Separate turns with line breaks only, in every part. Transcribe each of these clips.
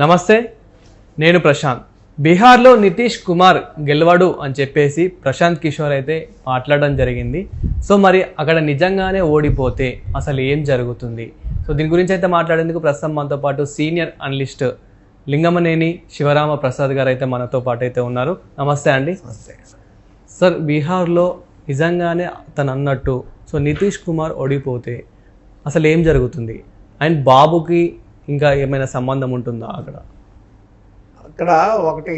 నమస్తే నేను ప్రశాంత్. బీహార్లో నితీష్ కుమార్ గెలవడు అని చెప్పేసి ప్రశాంత్ కిషోర్ అయితే మాట్లాడడం జరిగింది. సో మరి అక్కడ నిజంగానే ఓడిపోతే అసలు ఏం జరుగుతుంది? సో దీని గురించి అయితే మాట్లాడేందుకు ప్రస్తుతం మనతో పాటు సీనియర్ అనలిస్ట్ లింగమనేని శివరామ ప్రసాద్ గారు అయితే మనతో పాటు అయితే ఉన్నారు. నమస్తే అండి. సార్ బీహార్లో నిజంగానే తను అన్నట్టు సో నితీష్ కుమార్ ఓడిపోతే అసలు ఏం జరుగుతుంది? అండ్ బాబుకి ఇంకా ఏమైనా సంబంధం ఉంటుందా అక్కడ?
అక్కడ ఒకటి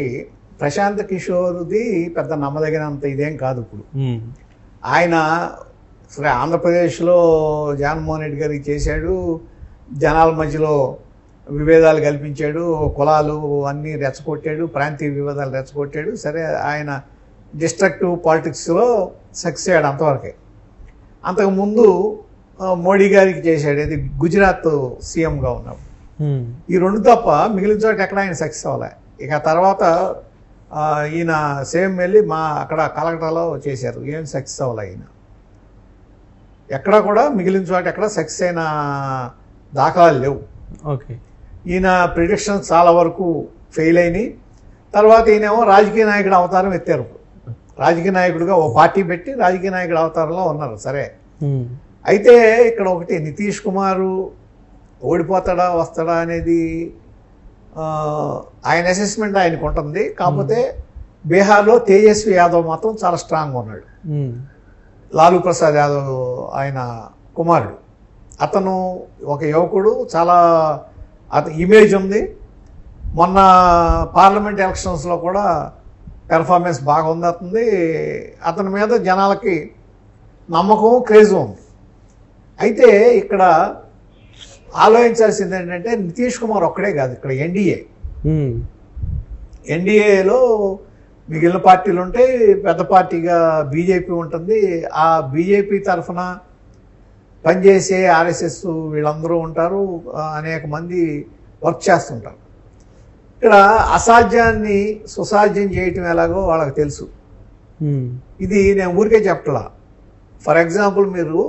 ప్రశాంత్ కిషోర్ది పెద్ద నమ్మదగినంత ఇదేం కాదు ఇప్పుడు. ఆయన సరే ఆంధ్రప్రదేశ్లో జగన్మోహన్ రెడ్డి గారికి చేశాడు జనాల మధ్యలో విభేదాలు కల్పించాడు కులాలు అన్నీ రెచ్చగొట్టాడు ప్రాంతీయ విభేదాలు రెచ్చగొట్టాడు. సరే ఆయన డిస్ట్రక్టివ్ పాలిటిక్స్లో సక్సెస్ అయ్యాడు అంతవరకే. అంతకుముందు మోడీ గారికి చేశాడు. ఇది గుజరాత్ సీఎంగా ఉన్నప్పుడు. ఈ రెండు తప్ప మిగిలిన చోట ఎక్కడ ఆయన సక్సెస్ అవ్వలే. ఇక తర్వాత ఈయన సేమ్ వెళ్ళి మా అక్కడ కలకటాలో చేశారు. ఏం సక్సెస్ అవ్వలే ఈయన. ఎక్కడ కూడా మిగిలిన చోట ఎక్కడ సక్సెస్ అయిన దాఖలాలు లేవు.
ఓకే.
ఈయన ప్రిడిక్షన్స్ చాలా వరకు ఫెయిల్ అయినాయి. తర్వాత ఈయనేమో రాజకీయ నాయకుడు అవతారం ఎత్తారు. రాజకీయ నాయకుడిగా ఓ పార్టీ పెట్టి రాజకీయ నాయకుడు అవతారంలో ఉన్నారు. సరే.
మ్మ్.
అయితే ఇక్కడ ఒకటి నితీష్ కుమారు ఓడిపోతాడా వస్తాడా అనేది ఆయన అసెస్మెంట్ ఆయనకు ఉంటుంది. కాకపోతే బీహార్లో తేజస్వి యాదవ్ మాత్రం చాలా స్ట్రాంగ్ ఉన్నాడు. లాలూ ప్రసాద్ యాదవ్ ఆయన కుమారుడు. అతను ఒక యువకుడు చాలా అత ఇమేజ్ ఉంది. మొన్న పార్లమెంట్ ఎలక్షన్స్లో కూడా పెర్ఫార్మెన్స్ బాగా ఉంది అతని మీద జనాలకి నమ్మకం క్రేజ్ ఉంది. అయితే ఇక్కడ ఆలోచించాల్సింది ఏంటంటే నితీష్ కుమార్ ఒక్కడే కాదు ఇక్కడ ఎన్డీఏ. ఎన్డీఏలో మిగిలిన పార్టీలు ఉంటాయి పెద్ద పార్టీగా బీజేపీ ఉంటుంది. ఆ బీజేపీ తరఫున పనిచేసే ఆర్ఎస్ఎస్ వీళ్ళందరూ ఉంటారు అనేక మంది వర్క్ చేస్తుంటారు. ఇక్కడ అసాధ్యాన్ని సుసాధ్యం చేయటం ఎలాగో వాళ్ళకి తెలుసు. ఇది నేను ఊరికే చెప్పట్లా. ఫర్ ఎగ్జాంపుల్ మీరు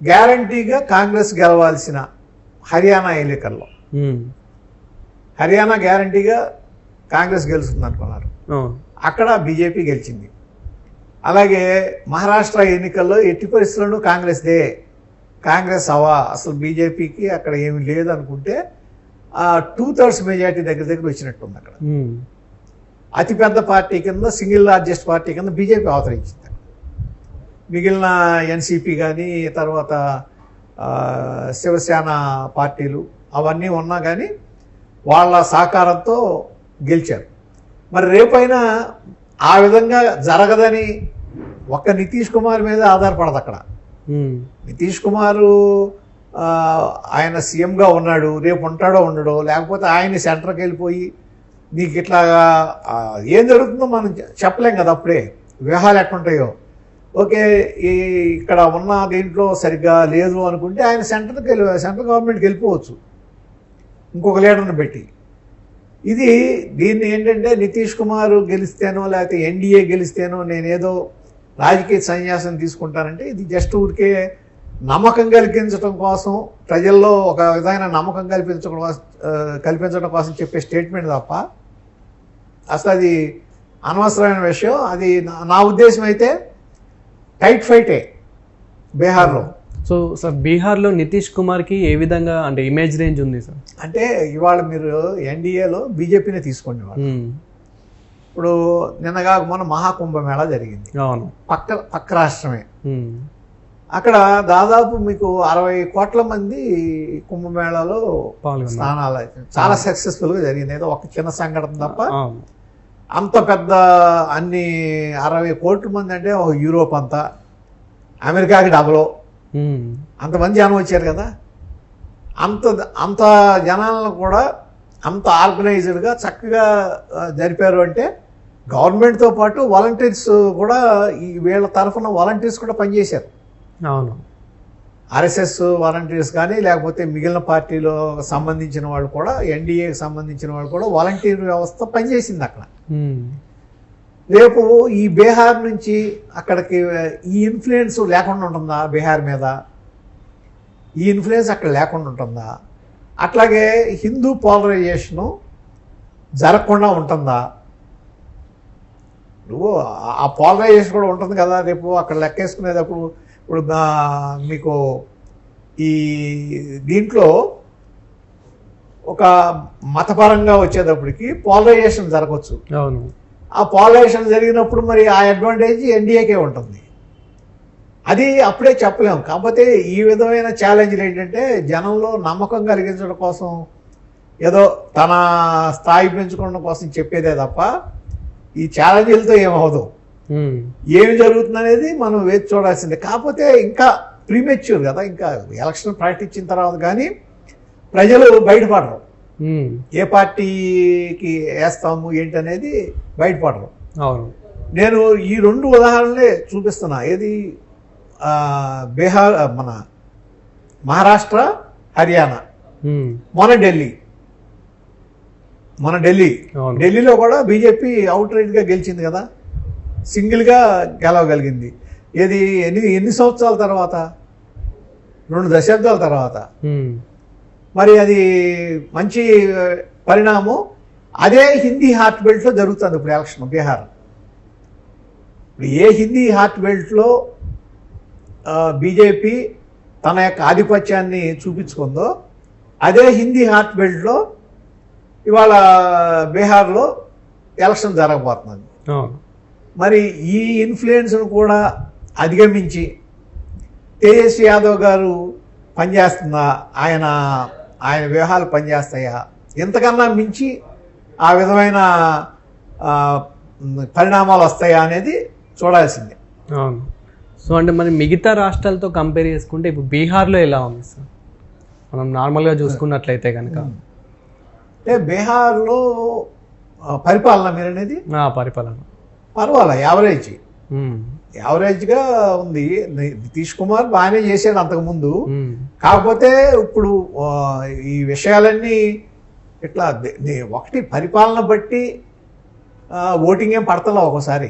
గ్యారంటీగా కాంగ్రెస్ గెలవాల్సిన హర్యానా ఎన్నికల్లో. హర్యానా గ్యారంటీగా కాంగ్రెస్ గెలుస్తుంది అనుకున్నారు. అక్కడ బీజేపీ గెలిచింది. అలాగే మహారాష్ట్ర ఎన్నికల్లో ఎట్టి పరిస్థితుల్లోనూ కాంగ్రెస్దే కాంగ్రెస్ అవా. అసలు బీజేపీకి అక్కడ ఏమి లేదు అనుకుంటే ఆ టూ థర్డ్స్ మెజార్టీ దగ్గర దగ్గర వచ్చినట్టుంది అక్కడ. అతిపెద్ద పార్టీ కింద సింగిల్ లార్జెస్ట్ పార్టీ కింద బీజేపీ అవతరించింది మిగిలిన ఎన్సీపీ కానీ తర్వాత శివసేన పార్టీలు అవన్నీ ఉన్నా కానీ వాళ్ళ సహకారంతో గెలిచారు. మరి రేపైనా ఆ విధంగా జరగదని ఒక్క నితీష్ కుమార్ మీద ఆధారపడదు అక్కడ. నితీష్ కుమారు ఆయన సీఎంగా ఉన్నాడు రేపు ఉంటాడో ఉండడో లేకపోతే ఆయన సెంటర్కి వెళ్ళిపోయి నీకు ఇట్లా ఆ, ఏం జరుగుతుందో మనం చెప్పలేం కదా అప్పుడే. వ్యూహాలు ఎట్లుంటాయో. ఓకే ఈ ఇక్కడ ఉన్న దీంట్లో సరిగ్గా లేదు అనుకుంటే ఆయన సెంటర్కి వెళ్ళి సెంట్రల్ గవర్నమెంట్కి వెళ్ళిపోవచ్చు. ఇంకొక లీడర్ని పెట్టి. ఇది దీన్ని ఏంటంటే నితీష్ కుమార్ గెలిస్తేనో లేకపోతే ఎన్డీఏ గెలిస్తేనో నేనేదో రాజకీయ సన్యాసం తీసుకుంటానంటే ఇది జస్ట్ ఊరికే నమ్మకం కల్పించడం కోసం ప్రజల్లో ఒక విధమైన నమ్మకం కల్పించడం కల్పించడం కోసం చెప్పే స్టేట్మెంట్ తప్ప అసలు అది అనవసరమైన విషయం. అది నా- నా ఉద్దేశం అయితే టైట్ ఫైటే బీహార్లో.
సో సార్ బీహార్లో నితీష్ కుమార్కి ఏ విధంగా అంటే ఇమేజ్ రేంజ్ ఉంది సార్?
అంటే ఇవాళ మీరు ఎన్డీఏలో బీజేపీనే తీసుకోండి. ఇప్పుడు నిన్నగా మొన్న మహాకుంభమేళ జరిగింది.
అవును.
పక్క పక్క రాష్ట్రమే. అక్కడ దాదాపు మీకు అరవై కోట్ల మంది కుంభమేళాలో స్నానాలు చాలా సక్సెస్ఫుల్గా జరిగింది. ఏదో ఒక చిన్న సంఘటన తప్ప అంత పెద్ద అన్ని అరవై కోట్ల మంది అంటే ఒక యూరోప్ అంతా. అమెరికాకి డబలో. అంతమంది జనం వచ్చారు కదా. అంత అంత జనాలను కూడా అంత ఆర్గనైజ్డ్గా చక్కగా జరిపారు అంటే గవర్నమెంట్తో పాటు వాలంటీర్స్ కూడా ఈ వీళ్ళ తరఫున వాలంటీర్స్ కూడా పనిచేశారు.
అవును.
ఆర్ఎస్ఎస్ వాలంటీర్స్ కానీ లేకపోతే మిగిలిన పార్టీలో సంబంధించిన వాళ్ళు కూడా ఎన్డీఏకి సంబంధించిన వాళ్ళు కూడా వాలంటీర్ వ్యవస్థ పనిచేసింది అక్కడ.
Hmm.
రేపు ఈ బీహార్ నుంచి అక్కడికి ఈ ఇన్ఫ్లుయెన్స్ లేకుండా ఉంటుందా బీహార్ మీద? ఈ ఇన్ఫ్లుయెన్స్ అక్కడ లేకుండా ఉంటుందా? అట్లాగే హిందూ పోలరైజేషను జరగకుండా ఉంటుందా? నువ్వు ఆ- పాలరైజేషన్ పోలరైజేషన్ కూడా ఉంటుంది కదా రేపు అక్కడ లెక్కేసుకునేటప్పుడు. ఇప్పుడు మీకు ఈ దీంట్లో ఒక మతపరంగా వచ్చేటప్పటికి పోలరైజేషన్ జరగవచ్చు.
అవును.
ఆ పోలరైజేషన్ జరిగినప్పుడు మరి ఆ అడ్వాంటేజ్ ఎన్డీఏకే ఉంటుంది. అది అప్పుడే చెప్పలేము కాకపోతే ఈ విధమైన ఛాలెంజ్లు ఏంటంటే జనంలో నమ్మకం కలిగించడం కోసం ఏదో తన స్థాయి పెంచుకోవడం కోసం చెప్పేదే తప్ప ఈ ఛాలెంజ్లతో ఏమవదు. ఏమి జరుగుతుంది అనేది మనం వేచి చూడాల్సిందే. కాకపోతే ఇంకా ప్రీమెచ్యూర్ కదా. ఇంకా ఎలక్షన్ ప్రకటించిన తర్వాత కానీ ప్రజలు బయటపడరు. ఏ పార్టీకి వేస్తాము ఏంటి అనేది బయటపడరు.
అవును.
నేను ఈ రెండు ఉదాహరణలే చూపిస్తున్నా. ఏది? బీహార్ మన మహారాష్ట్ర హర్యానా. మన ఢిల్లీ. మన ఢిల్లీ. ఢిల్లీలో కూడా బీజేపీ అవుట్ రైట్గా గెలిచింది కదా. సింగిల్గా గెలవగలిగింది. ఏది? ఎన్ని ఎన్ని సంవత్సరాల తర్వాత? రెండు దశాబ్దాల తర్వాత. మరి అది మంచి పరిణామం అదే హిందీ హార్ట్ బెల్ట్లో జరుగుతుంది ఇప్పుడు ఎలక్షన్ బీహార్. ఇప్పుడు ఏ హిందీ హార్ట్ బెల్ట్లో బీజేపీ తన యొక్క ఆధిపత్యాన్ని చూపించుకుందో అదే హిందీ హార్ట్ బెల్ట్లో ఇవాళ బీహార్లో ఎలక్షన్ జరగబోతుంది మరి ఈ ఇన్ఫ్లుయెన్స్ను కూడా అధిగమించి తేజస్వి యాదవ్ గారు పనిచేస్తుందా ఆయన ఆయన వ్యూహాలు పనిచేస్తాయా? ఇంతకన్నా మించి ఆ విధమైన పరిణామాలు వస్తాయా అనేది చూడాల్సిందే.
అవును. సో అంటే మరి మిగతా రాష్ట్రాలతో కంపేర్ చేసుకుంటే ఇప్పుడు బీహార్లో ఎలా ఉంది సార్? మనం నార్మల్గా చూసుకున్నట్లయితే కనుక.
అంటే బీహార్లో పరిపాలన మీరు అనేది
పరిపాలన.
పర్వాలే యావరేజ్. యావరేజ్గా ఉంది. నితీష్ కుమార్ బాగానే చేశాడు అంతకుముందు. కాకపోతే ఇప్పుడు ఈ విషయాలన్నీ ఇట్లా ఒకటి పరిపాలన బట్టి ఓటింగ్ ఏం పడతలా ఒకసారి.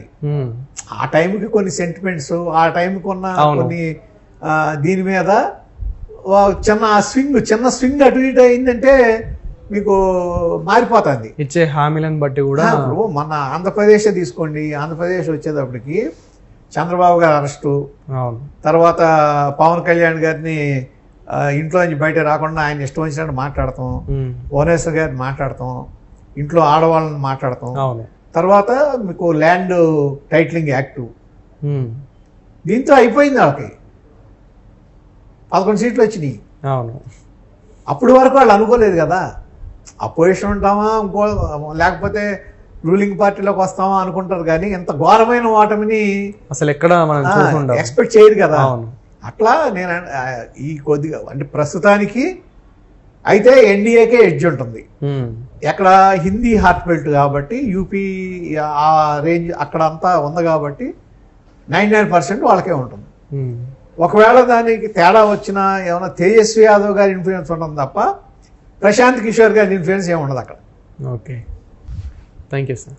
ఆ టైంకి కొన్ని సెంటిమెంట్స్ ఆ టైంకి ఉన్న. కొన్ని దీని మీద చిన్న స్వింగ్ చిన్న స్వింగ్ అటు ఇటు అయిందంటే మీకు మారిపోతుంది
ఇచ్చే హామీలను బట్టి కూడా
మన ఆంధ్రప్రదేశ్ తీసుకోండి ఆంధ్రప్రదేశ్ వచ్చేటప్పటికి చంద్రబాబు గారు అరెస్టు తర్వాత పవన్ కళ్యాణ్ గారిని ఇంట్లో నుంచి బయట రాకుండా ఆయన ఇష్టం వచ్చినట్టు మాట్లాడతాం. భువనేశ్వర్ గారిని మాట్లాడతాం. ఇంట్లో ఆడవాళ్ళని మాట్లాడతాం.
అవును.
తర్వాత మీకు ల్యాండ్ టైటిలింగ్ యాక్ట్. దీంతో అయిపోయింది వాళ్ళకి. పదకొండు సీట్లు వచ్చినాయి.
అవును.
అప్పటి వరకు వాళ్ళు అనుకోలేదు కదా. అపోజిషన్ ఉంటామా ఇంకో లేకపోతే రూలింగ్ పార్టీలోకి వస్తామా అనుకుంటారు కానీ ఇంత ఘోరమైన ఓటమిని
అసలు ఎక్కడ మనం
ఎక్స్పెక్ట్ చేయరు కదా.
అవును.
అట్లా నేను ఈ కొద్దిగా అంటే ప్రస్తుతానికి అయితే ఎన్డీఏకే ఎడ్జ్ ఉంటుంది. ఎక్కడ హిందీ హార్ట్ బెల్ట్ కాబట్టి యూపీ ఆ రేంజ్ అక్కడ అంతా ఉంది కాబట్టి నైన్ నైన్ పర్సెంట్ వాళ్ళకే ఉంటుంది. ఒకవేళ దానికి తేడా వచ్చినా ఏమైనా తేజస్వి యాదవ్ గారి ఇన్ఫ్లుయెన్స్ ఉంటుంది తప్ప ప్రశాంత్ కిషోర్ గారి ఇన్ఫ్లుయెన్స్ ఏమి ఉండదు అక్కడ.
ఓకే. Thank you sir.